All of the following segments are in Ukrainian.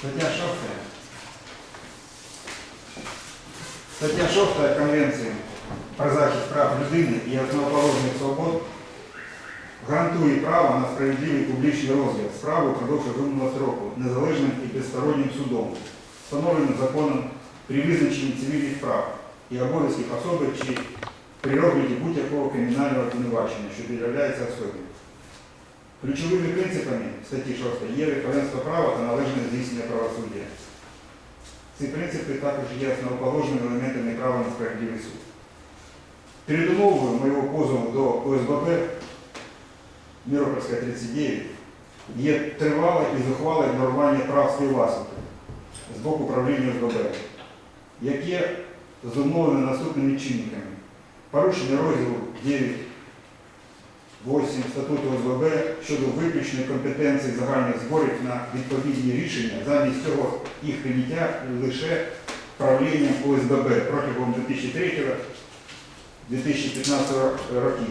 Стаття 6. Стаття 6 Конвенції про захист прав людини і основоположних свобод гарантує право на справедливий публічний розгляд справи впродовж розумного строку, незалежним і безстороннім судом, встановленим законом при визначенні цивільних прав і обов'язків особи чи при розгляді будь-якого кримінального обвинувачення, що являється особою. Ключовими принципами статті 6 є верховенство права та належне здійснення правосуддя. Ці принципи також є основоположними елементами права на справедливий суд. Передумовою моєго позову до ОСББ Миропольська 39 є тривале і зухвале ігнорування прав співвласників з боку управління ОСББ, яке зумовлено наступними чинниками. Порушення розділу 9 8 статуту ОСББ щодо виключної компетенції загальних зборів на відповідні рішення, замість цього їх прийняття лише правлінням ОСББ протягом 2003-2015 років.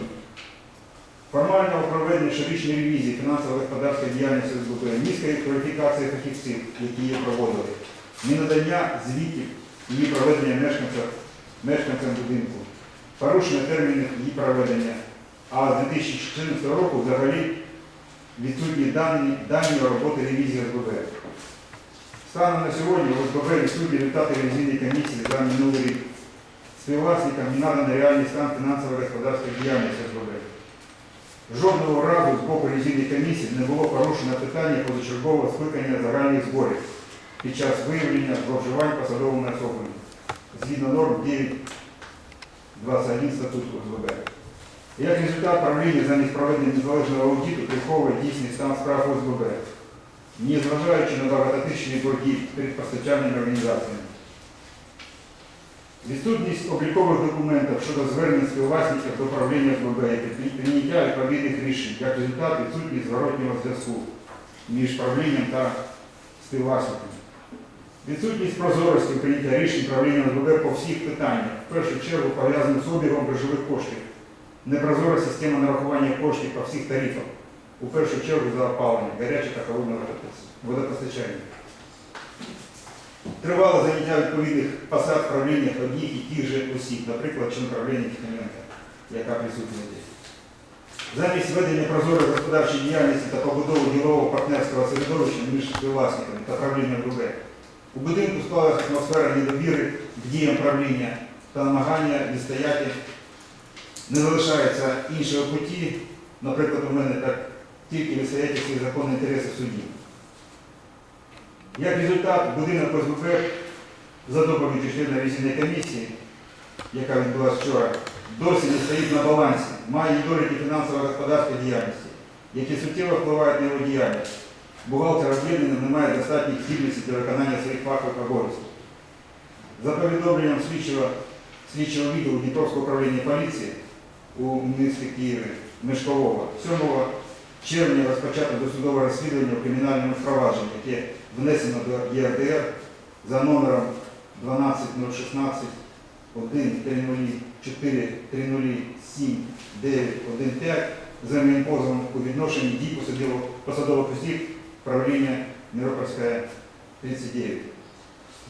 Формального проведення щорічної ревізії фінансово-господарської діяльності ОСББ, низької кваліфікації фахівців, які її проводили, ненадання звітів її проведення мешканцям, мешканцям будинку, порушення термінів її проведення, а з 2014 року взагалі відсутні дані, дані роботи ревізії ОСББ. Станом на сьогодні в ОСББ відсутні результати ревізійної комісії за минулий рік. Співвласникам не наданий реальний стан фінансово-господарської діяльності ОСББ. Жодного разу з боку ревізійної комісії не було порушено питання позачергового скликання загальних зборів під час виявлення зловживань посадовими особами згідно норм 9.21 статуту ОСББ. Як результат правління замість проведення незалежного аудиту приховує дійсний стан справ ОСББ, незважаючи на багатотисячні борги перед постачальними організаціями. Відсутність облікових документів щодо звернень співвласників до правління СББ і прийняття відповідних рішень, як результат відсутність зворотнього зв'язку між правлінням та співвласниками. Відсутність прозорості прийняття рішень правління СББ по всіх питаннях, в першу чергу пов'язаних з обігом грошових коштів, непрозора система нарахування коштів по всіх тарифах, у першу чергу за опалення, гаряче та холодне водопостачання. Тривало заняття відповідних посад правління одних і тих же осіб, наприклад, член правління Тихоненка, яка присутня тут. Замість ведення прозорої господарчої діяльності та побудови ділового партнерського середовища між співвласниками та правлінням ББ, у будинку склалася атмосфера недовіри к діям правління та намагання відстояти не залишається іншого путі, наприклад, у мене так тільки відстояти свої законні інтереси в суді. Як результат, будинок ОСББ за доповіддю члена ревізійної комісії, яка відбулася вчора, досі не стоїть на балансі, має недоліки фінансово-господарської діяльності, які суттєво впливають на його діяльність. Бухгалтер об'єднання не має достатньої здібності для виконання своїх фахових обов'язків. За повідомленням слідчого, слідчого відділу Дніпровського управління поліції у місті Києві Мешкового. 7 червня розпочато досудове розслідування у кримінальному провадженні, яке внесено до ЄРДР за номером 12016 1 4 307 915 за моїм позовом у відношенні дій посадових осіб правління Миропольська 39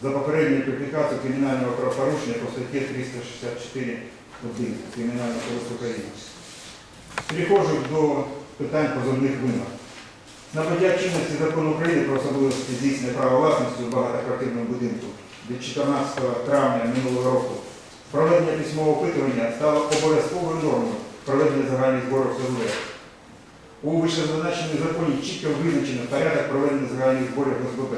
за попередньою кваліфікацією кримінального правопорушення по статті 364 1 Кримінального кодексу України. Переходжу до питань позовних вимог. Набуття чинності закону України про особливості здійснення права власності у багатоквартирному будинку від 14 травня минулого року проведення письмового опитування стало обов'язковою нормою проведення загальних зборів СВВ. У вищезазначеному законі чітко визначено порядок проведення загальних зборів ОСББ.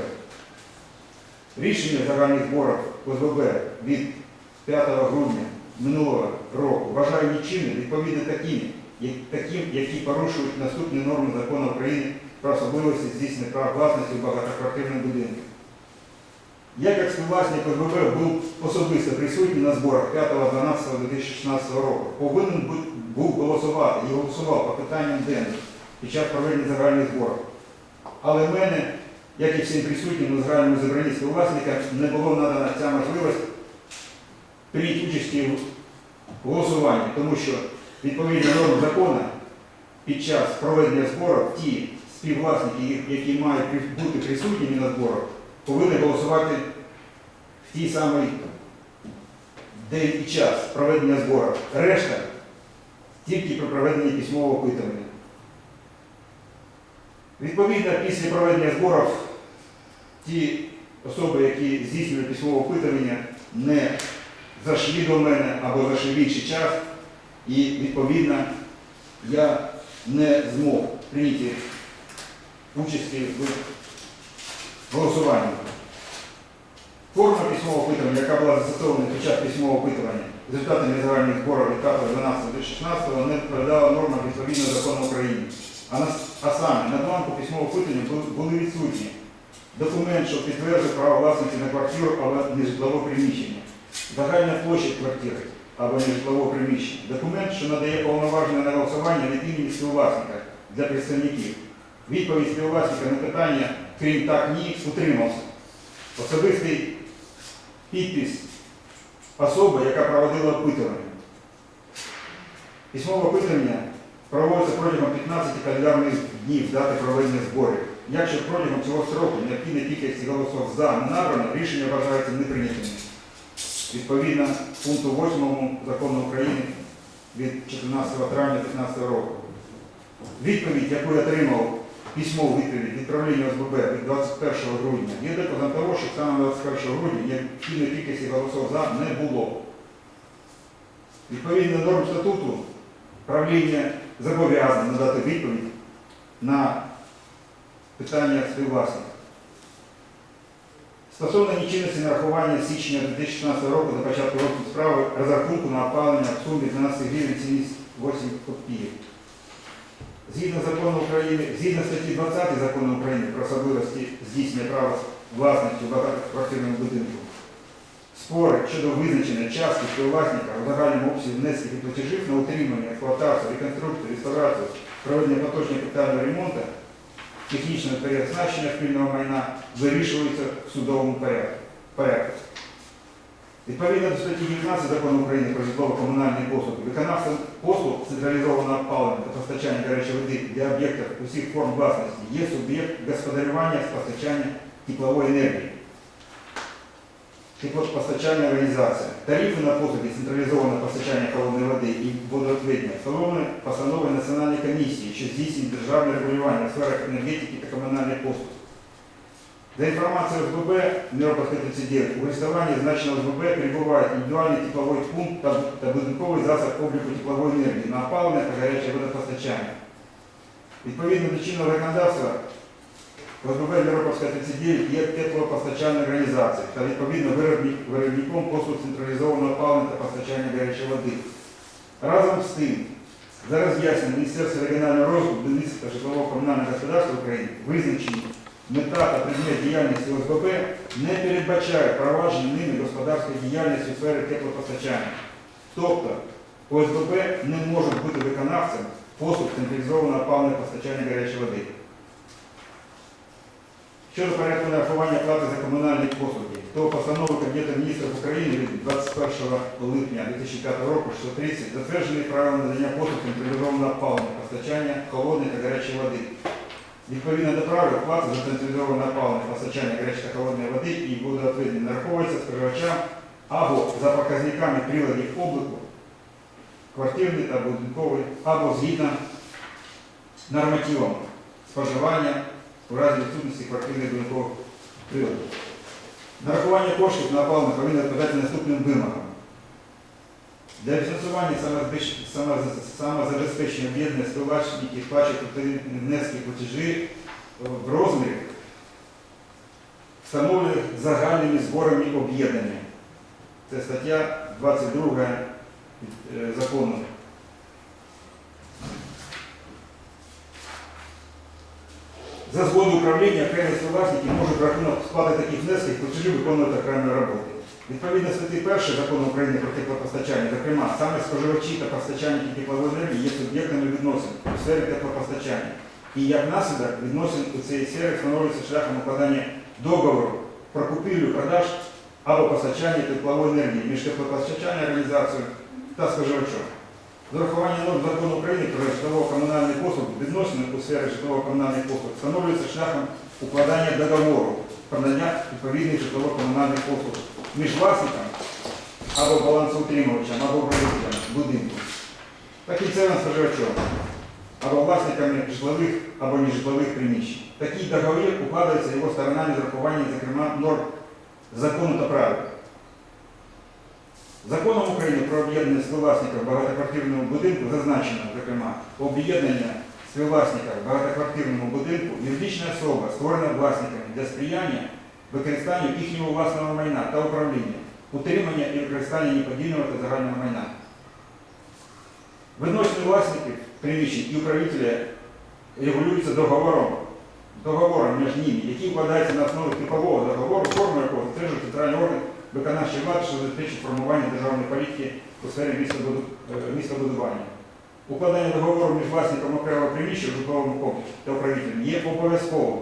Рішення загальних зборів ОСББ від 5 грудня минулого року вважаю нічими, відповідно таким, таким, які порушують наступні норми закону України про особливості здійснення прав власності у багатоквартирних будинках. Я, як співвласник ОСББ, був особисто присутній на зборах 5.12.2016 року. Повинен був голосувати і голосував по питанням денним під час проведення загальних зборів. Але в мене, як і всім присутнім на загальному зібранні співвласника, не було надана ця можливість прийняти участі в голосуванні, тому що відповідно норм закону під час проведення зборів ті співвласники, які мають бути присутніми на зборах, повинні голосувати в тій самий день і час проведення зборів. Решта тільки при проведенні письмового опитування. Відповідно, після проведення зборів ті особи, які здійснюють письмове опитування, не зайшли до мене або зайшли в інший час, і відповідно я не змог прийняти участі в голосуванні. Форма письмового опитування, яка була застосована під час письмового опитування результатами загальних зборів від 5.12.16 не відповідала нормам відповідно закону України. А, на- а саме на бланку письмового опитування були відсутні документ, що підтверджує право власності на квартиру або нежитлове приміщення, загальна площа квартири або нежитлового приміщення, документ, що надає повноваження на голосування від імені співвласника для представників. Відповідь співвласника на питання, крім так, ні, утримався. Особистий підпис особи, яка проводила опитування. Письмове опитування проводиться протягом 15 календарних днів дати проведення зборів. Якщо протягом цього строку необхідна кількість голосів за не набрано, рішення вважається неприйнятими. Відповідно пункту 8 закону України від 14 травня 2015 року. Відповідь, яку я отримав, письмову відповідь від правління ОСББ від 21 грудня, є доказом того, що саме 21 грудня необхідної кількості голосів за не було. Відповідно норм статуту, правління зобов'язане надати відповідь на питання співвласника. Стосовно нічинності нарахування січня 2016 року до початку року справи розрахунку на опалення в сумі 12 гривень 78 копійок. Згідно закону України, згідно статті 20 закону України про особливості здійснення права власності в багатоквартирному будинку, спори щодо визначення частки співвласника у загальному обсязі внесків і платежів на утримання, експлуатацію, реконструкцію, реставрацію, проведення поточного капітального ремонту, технічного переоснащення спільного майна вирішується в судовому порядку. Відповідно до статті 19 закону України про житлово-комунальні послуги, виконавцем послуг централізованого опалення та постачання гарячої води для об'єктів усіх форм власності є суб'єкт господарювання з постачання теплової енергії. Теплопостачальна організація. Тарифи на послуги централізованого постачання холодної води і водоотведення встановлені постановою Національної комісії, що здійснює державне регулювання в сферах енергетики та комунальних послуг. За інформацією ОСББ Миропольська 39, у користуванні значного ОСББ перебуває індивідуальний тепловий пункт та, будинковий засіб обліку теплової енергії на опалення та гаряче водопостачання. Відповідно до чинного законодавства, ОСББ Миропольська 39 є теплопостачальною організацією та відповідно виробник, виробником послуг централізованого опалення та постачання гарячої води. Разом з тим, за роз'ясненням Міністерства регіонального розвитку, будівництва та житлового комунального господарства України визначені мета та предмет діяльності ОСББ не передбачає провадження ними господарської діяльності у сфері теплопостачання. Тобто ОСББ не може бути виконавцем послуг централізованого опалення постачання гарячої води. Щодо порядку нарахування плати за комунальні послуги, то постанови Кабінету міністрів України від 21 липня 2005 року 630 затверджений правила надання послуг централізованого опалення постачання холодної та гарячої води. Відповідно до правил, плата за централізоване опалення, постачання гарячої та холодної води і водоотведення нараховується споживачам або за показниками приладів обліку, квартирний та будинковий, або згідно нормативам споживання у разі відсутності квартирних будинкових приладів. Нарахування коштів на опалення повинно відповідати наступним вимогам. Для фінансування самозабезпеч- самоз- самозабезпечення об'єднання співвласників відповідні внески платежі в розмірі, встановлених загальними зборами об'єднання. Це стаття 22 е, закону. За згодою управління окремі співвласники можуть в рахунок сплати таких внесків платежів виконувати окремі роботи. Відповідно статті 1 закону України про теплопостачання, зокрема, саме споживачі та постачальники теплової енергії є суб'єктами відносин у сфері теплопостачання. і як наслідок відносин у цій сфері встановлюється шляхом укладання договору про купівлю, продаж або постачання теплової енергії між теплопостачальною організацією та споживачом. З урахуванням норм закону України про житлово-комунальні послуги відносини у сфері житлово-комунальних послуг встановлюється шляхом укладання договору про надання відповідних житлово-комунальних послуг між власником або балансоутримувачем, або управителем будинку та кінцевим споживачом або власниками житлових або нежитлових приміщень. Такий договір укладається його сторонами з урахуванням, зокрема, норм закону та правил. Законом України про об'єднання співвласників багатоквартирного будинку зазначено, зокрема, об'єднання співвласників багатоквартирного будинку юридична особа, створена власниками для сприяння використанню їхнього власного майна та управління, утримання і використання неподільного та загального майна. Відносини власників приміщень і управителя регулюються договором, договором між ними, який вкладається на основі типового договору, форму якого затверджує центральний орган виконавчої влади, що забезпечить формування державної політики у сфері містобуду- е, містобудування. Укладання договору між власником окремого приміщення в житловому комплексі та управителем є обов'язковим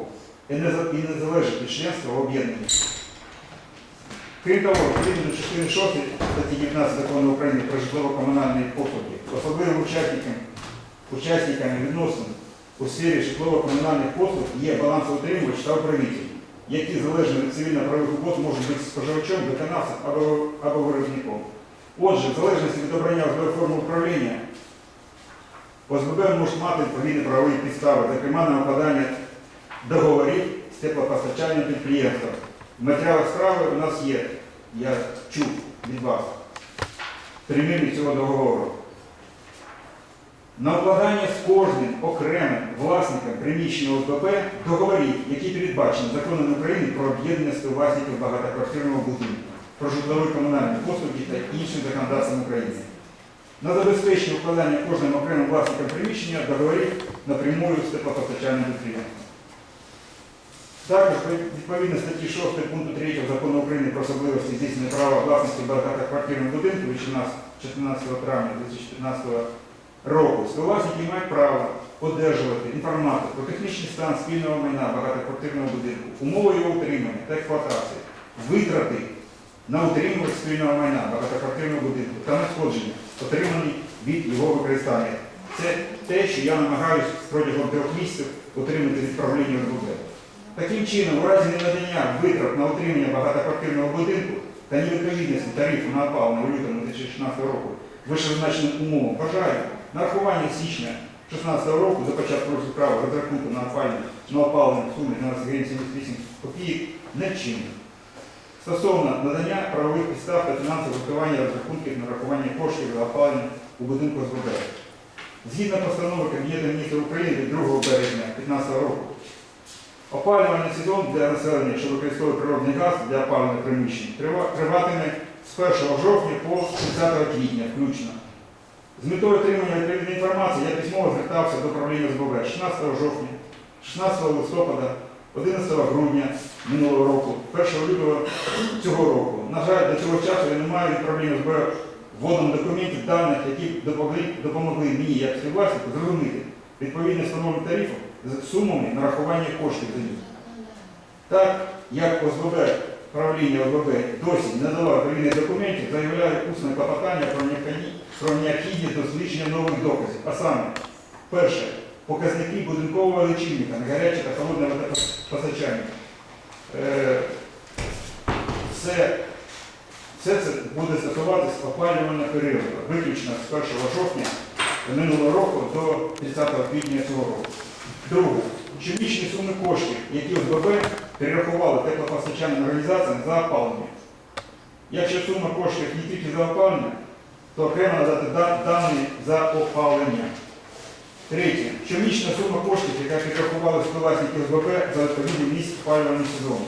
і не залежить від членства в об'єднанні. Крім того, відповідно до частини 6 статті 19 закону України про житлово-комунальні послуги, особливим учасникам, учасниками відносин у сфері житлово-комунальних послуг є балансоутримувач та управитель, які залежно від цивільно-правових угод можуть бути споживачем, виконавцем або, або виробником. Отже, в залежності від обрання форми управління, ОСББ можуть мати відповідні правові підстави, зокрема на укладання договорів з теплопостачальним підприємством. В матеріалах справи у нас є, я чув від вас, примірник цього договору. На укладання з кожним окремим власником приміщення ОСББ договорів, які передбачені законом України про об'єднання співвласників багатоквартирного будинку, про житлові комунальні послуги та іншим законодавством України. На забезпечення укладання кожним окремим власником приміщення договорів напрямую з теплопостачальним підприємством. Також відповідно статті 6 пункту 3 закону України про особливості здійснення права власності багатоквартирного будинку від 14 14 травня 2015 року співвласники мають право одержувати інформацію про технічний стан спільного майна багатоквартирного будинку, умови його утримання та експлуатації, витрати на утримування спільного майна багатоквартирного будинку та надходження, отримані від його використання. Це те, що я намагаюся протягом трьох місяців отримати від правління ОСББ. Таким чином, у разі ненадання витрат на утримання багатоквартирного будинку та невідповідності тарифу на опалення у лютому 2016 року вищезазначеним умовам бажаю нарахування січня 2016 року за початку права розрахунку на опалення на опалення в сумі 12 гривень 78 копійок не вчинено. Стосовно надання правових підстав та фінансового врахування розрахунків на рахування коштів за опалення у будинку СББ. Згідно постанови Кабінету міністрів України від 2 березня 2015 року, Опалювальний сезон для населення, що використовує природний газ для опалення приміщень, триватиме з 1 жовтня по 30 квітня включно. З метою отримання відповідної інформації я письмово звертався до управління СБВ 16 жовтня, 16 листопада, 11 грудня минулого року, 1 лютого цього року. На жаль, до цього часу я не маю від управління СБВ вводом документів даних, які допомогли, допомогли мені як співвласнику зрозуміти відповідне встановлення тарифу з сумами нарахування коштів за них. Так, як ОСББ, правління ОСББ досі не надало відповідних документів, заявляю усне клопотання про необхідність дослідження нових доказів. А саме, перше, показники будинкового лічильника на гаряче та холодне водопостачання. Е, Все, все це буде стосуватися опалювального періоду, виключно з 1 жовтня минулого року до 30 квітня цього року. Друге, щомісячні суми коштів, які ОСББ перерахували теплопостачальним організаціям за опалення. Якщо сума коштів не тільки за опалення, то окремо надати да- дані за опалення. Третє, щомісячна сума коштів, яка перерахували співвласники ОСББ за відповідний місяць опалювального сезону.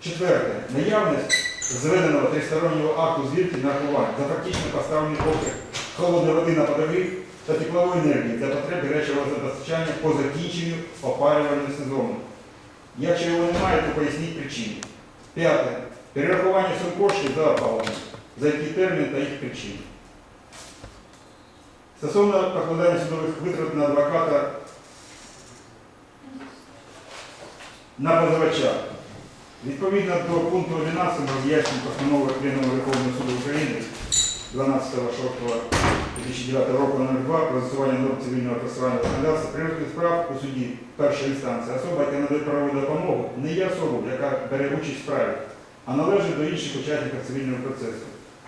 Четверте, наявність зведеного тристороннього акту звірки нарахувань за фактично поставлений обсяг холодної води на подогрів та теплової енергії для потреб гарячого водопостачання по закінченню опалювального сезону. Якщо його немає, то поясніть причини. П'яте. Перерахування сум коштів за опалення, за який термін та їх причини. Стосовно покладання судових витрат на адвоката на позивача. Відповідно до пункту 11 роз'яснень постанови Пленуму Верховного суду України 12.06.2009 року номер 2 про застосування норм цивільного процесуального законодавства при справ у суді першої інстанції особа, яка надає правову допомогу, не є особою, яка бере участь в справі, а належить до інших учасників цивільного процесу.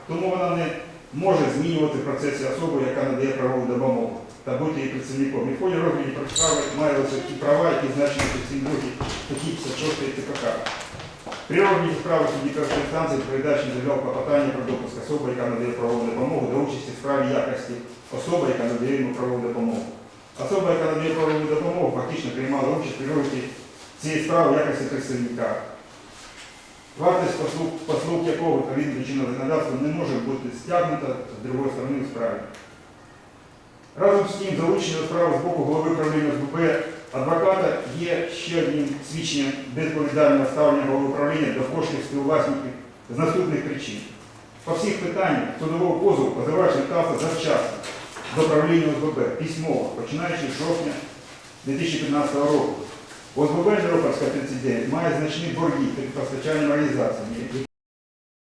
Тому вона не може змінювати в процесі особу, яка надає правову допомогу та бути її представником. І в ході розгляду про справи має лише ті права, які значені в цій статті 56 ТПК. При розгляді справи судді інстанції передачі заявляв клопотання про допуск особи, яка надає правову допомогу до участі в справі якості особи, яка надає йому правову допомогу. Особа, яка надає правову допомогу, фактично приймала участь при розгляді цієї справи в якості представника. Вартість послуг, послуг якого відповідно до чинного законодавства не може бути стягнута з другої сторони у справі. Разом з тим, залучення до справи з боку голови управління СБП адвоката є ще одним свідченням безповідального ставлення управління до коштів співвласників з наступних причин. По всіх питаннях судового позову позивач звертався завчасно до управління ОСББ письмово, починаючи з жовтня 2015 року. ОСББ Жиропольська 39 має значні борги перед постачальними організаціями,